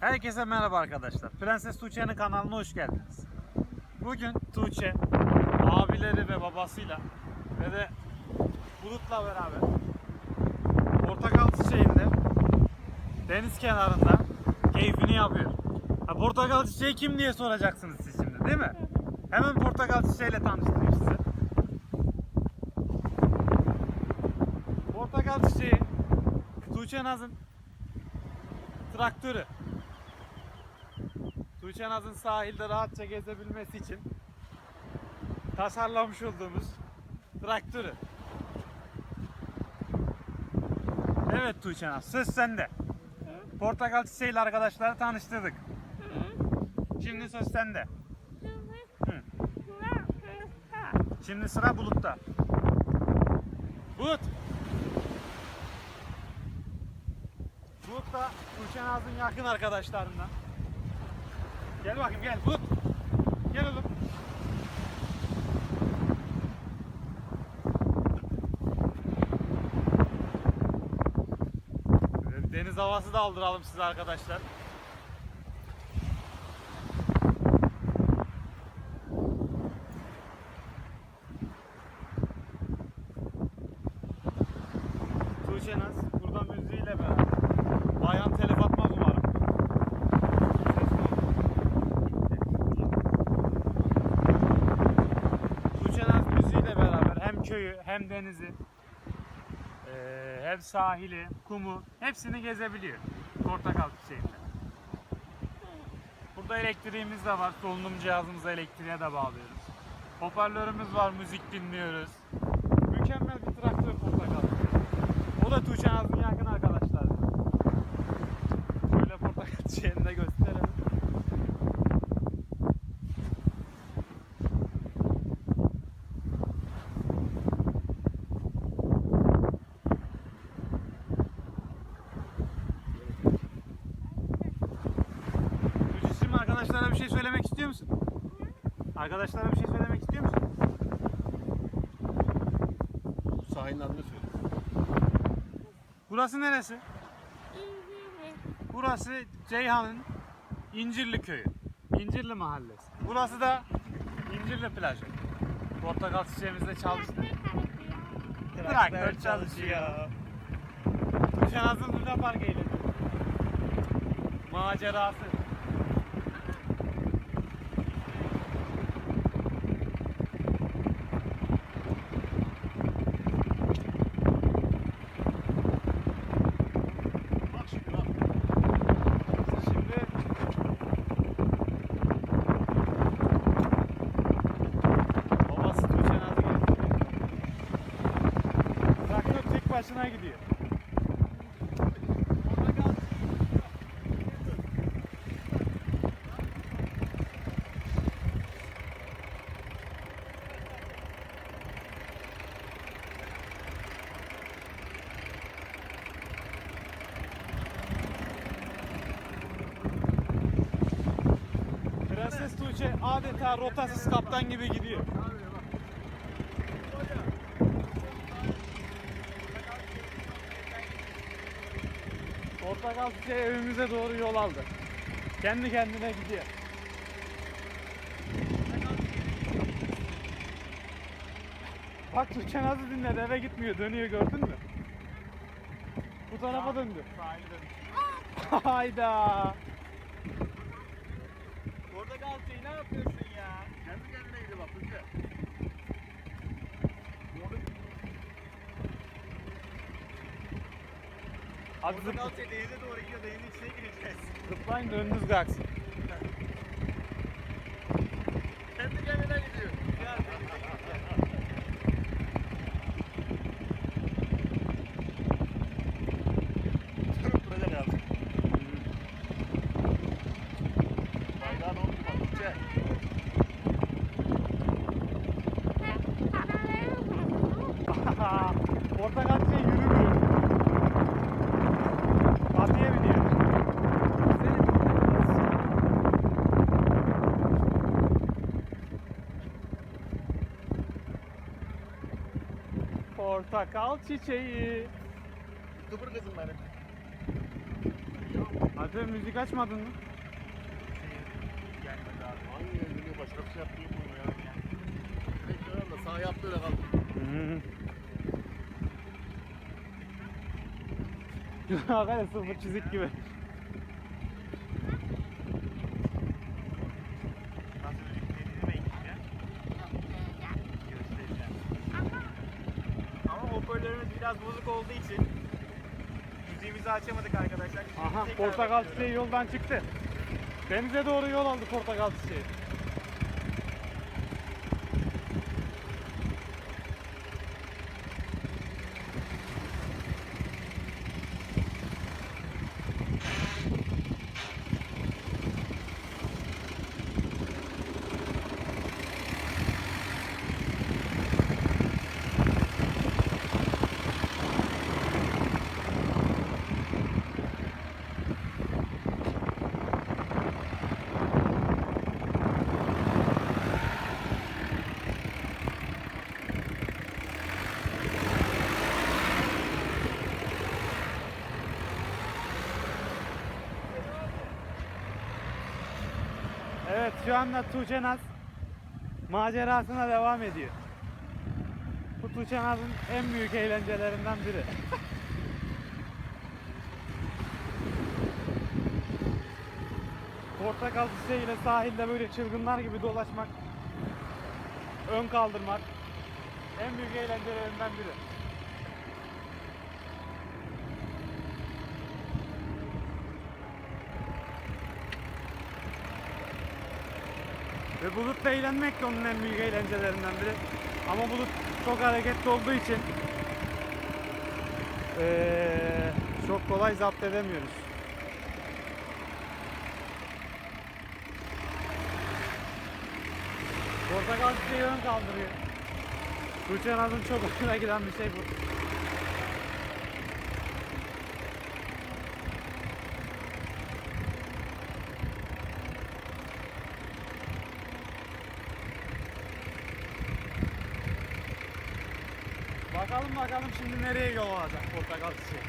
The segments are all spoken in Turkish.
Herkese merhaba arkadaşlar. Prenses Tuğçe'nin kanalına hoş geldiniz. Bugün Tuğçe abileri ve babasıyla ve de Bulut'la beraber Portakal Çiçeği'nde deniz kenarında keyfini yapıyor. Ha, portakal Çiçeği kim diye soracaksınız siz şimdi değil mi? Hemen Portakal Çiçeği'yle tanıştırayım sizi. Portakal Çiçeği Tuğçe Naz'ın traktörü. Tuğçe Naz'ın sahilde rahatça gezebilmesi için tasarlamış olduğumuz traktörü. Evet Tuğçe Naz, söz sende. Portakal çiçeğiyle arkadaşları tanıştırdık. Şimdi söz sende. Hı. Şimdi sıra Bulut'ta. Bulut. Bulut da Tuğçe Naz'ın yakın arkadaşlarından. Gel bakayım gel Bulut. Gel oğlum. Bir deniz havası da aldıralım size arkadaşlar. Tuğçe Naz burada müziğiyle beraber. Bayan telef atmaz umarım. Tuğçe Naz müziğiyle beraber hem köyü denizi eee, hem sahili, kumu hepsini gezebiliyor. Portakal çiçeğinde. Burada elektriğimiz de var. Solunum cihazımızı elektriğe de bağlıyoruz. Hoparlörümüz var. Müzik dinliyoruz. Mükemmel bir traktör portakal. O da Tuğçe Naz'ın yakın arkadaşları. Şöyle portakal çiçeğini de gösterelim. Tuğçe şimdi arkadaşlara bir şey söylemek istiyor musun? Arkadaşlara bir şey söylemek istiyor musun? Sahilin adını söyle. Burası neresi? Burası Ceyhan'ın İncirli köyü. İncirli mahallesi. Burası da İncirli plajı. Portakal çiçeğimizde çalıştı. Traktör çalışıyor. Şanaz'ın Luna Park eğleniyor. Macerası. Bak şimdi bak. Şimdi babası Tuğçe Nazlı getiriyor. Traktör tek başına gidiyor. Tuğçe adeta rotasız kaptan gibi gidiyor. Portakal çiçeği evimize doğru yol aldı. Kendi kendine gidiyor. Bak Tuğçe nasıl dinledi eve gitmiyor dönüyor gördün mü? Bu tarafa döndü. Hayda. Orada Galatasaray'ı ne yapıyorsun ya? Kendi kendine gidiyor bak Tuğçe. Hadi Orada zıp, Galatasaray denize doğru gidiyor. Denizin içine gireceğiz. zıplayın da önünüz kalksın. Kendi kendine gidiyor. Ya denize gidiyor. Durup duracak abi. Bayrağın oldu bak Tuğçe. Portakal çiçeği yürümüyor. Patiye biniyor. Portakal çiçeği. Tıpır kızım benim. Hadi müzik açmadın mı? Gelmedi abi. Hangi evliliği başka bir şey yok mu ya? Direkt herhalde sağ yaptı öyle kaldı. Hakikaten sıfır çizik gibi. Hoparlörümüz biraz bozuk olduğu için müziğimizi açamadık arkadaşlar. Aha portakal çiçeği yoldan çıktı. Denize doğru yol aldı portakal çiçeği. Evet şu anda Tuğçe Naz macerasına devam ediyor. Bu Tuğçe Naz'ın en büyük eğlencelerinden biri. Portakal çiçeğiyle sahilde böyle çılgınlar gibi dolaşmak, ön kaldırmak en büyük eğlencelerinden biri. Ve bulutla eğlenmek de onun en büyük eğlencelerinden biri. Ama bulut çok hareketli olduğu için eee, çok kolay zapt edemiyoruz. Portakal çiçeği ön kaldırıyor. Tuğçe çok hoşuna giden bir şey bu. Bakalım şimdi nereye yol alacak portakal çiçeği.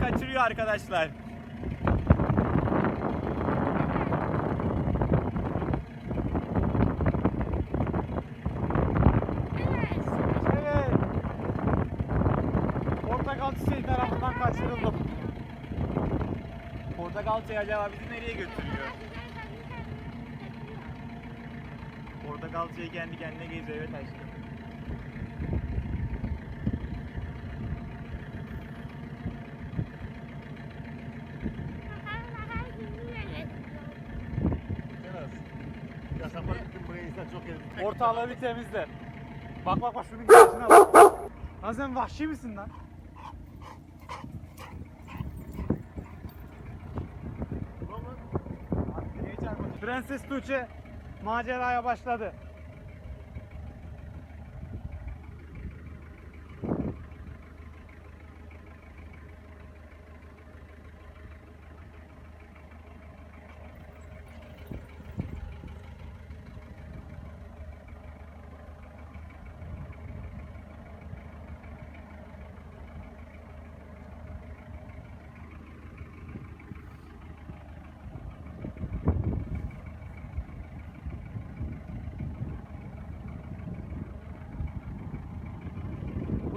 Kaçırıyor arkadaşlar. Evet. Portakal çiçeği tarafından kaçırıldım. Portakal çiçeği acaba bizi nereye götürüyor? Portakal çiçeği kendi kendine geziyor evet aşkım. Ortalığı bir temizle. Bak bak bak şunun gelişine bak. Lan sen vahşi misin lan? Nereye çarpacak? Prenses Tuğçe maceraya başladı.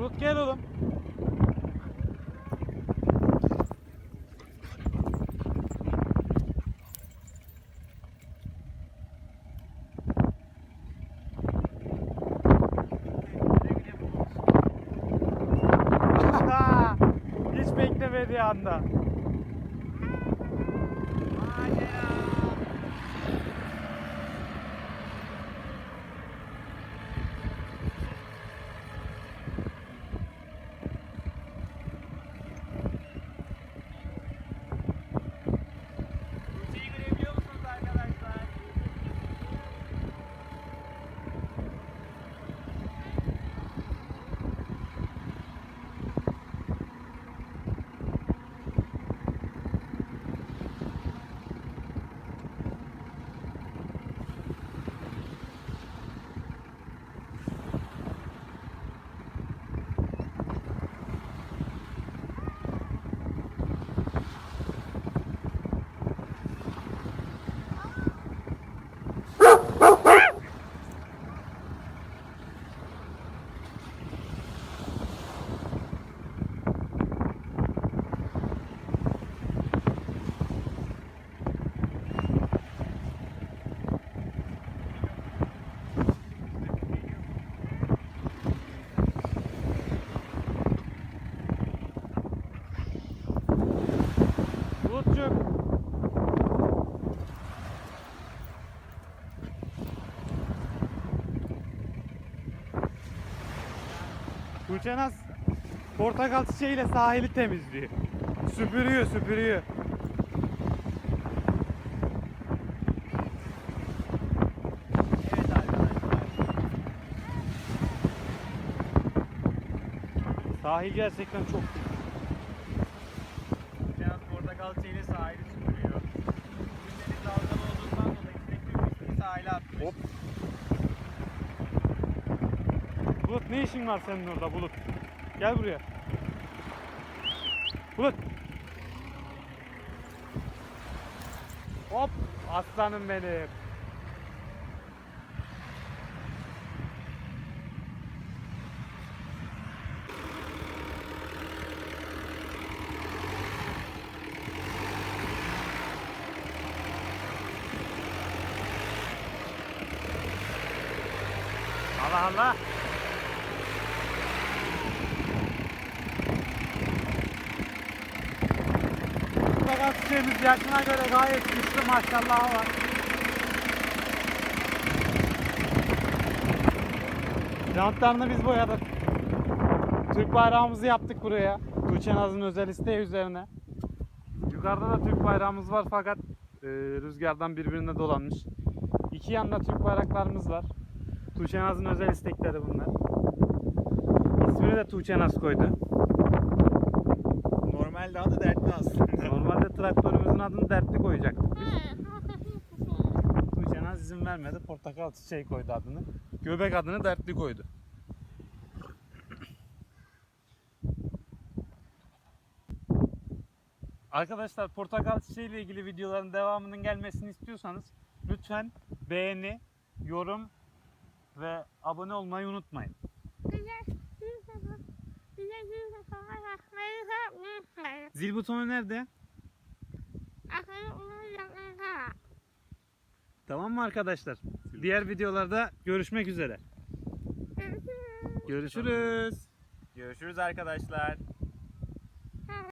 Bulut gel oğlum. Hiç beklemediği anda. Tuğçe Naz portakal çiçeğiyle sahili temizliyor. Süpürüyor, süpürüyor. Sahil gerçekten çok. Biraz portakal çiçeğiyle sahili süpürüyor. Bugün deniz dalgalı olduğundan dolayı sürekli üstünü sahile atmış. Hop. Bulut ne işin var senin orada Bulut? Gel buraya. Bulut. Hop aslanım benim. Çiçeğimiz yaşına göre gayet güçlü maşallah var. Jantlarını biz boyadık. Türk bayrağımızı yaptık buraya. Tuğçe Naz'ın özel isteği üzerine. Yukarıda da Türk bayrağımız var fakat e, rüzgardan birbirine dolanmış. İki yanda Türk bayraklarımız var. Tuğçe Naz'ın özel istekleri bunlar. İsmini de Tuğçe Naz koydu. Normalde adı dertli aslında. Normalde traktörümüzün adını dertli koyacaktık biz. Tuğçe Naz izin vermedi. Portakal çiçeği koydu adını. Göbek adını dertli koydu. Arkadaşlar portakal çiçeği ile ilgili videoların devamının gelmesini istiyorsanız lütfen beğeni, yorum ve abone olmayı unutmayın. Zil butonu nerede? Tamam mı arkadaşlar? Diğer videolarda görüşmek üzere. Görüşürüz. Görüşürüz arkadaşlar.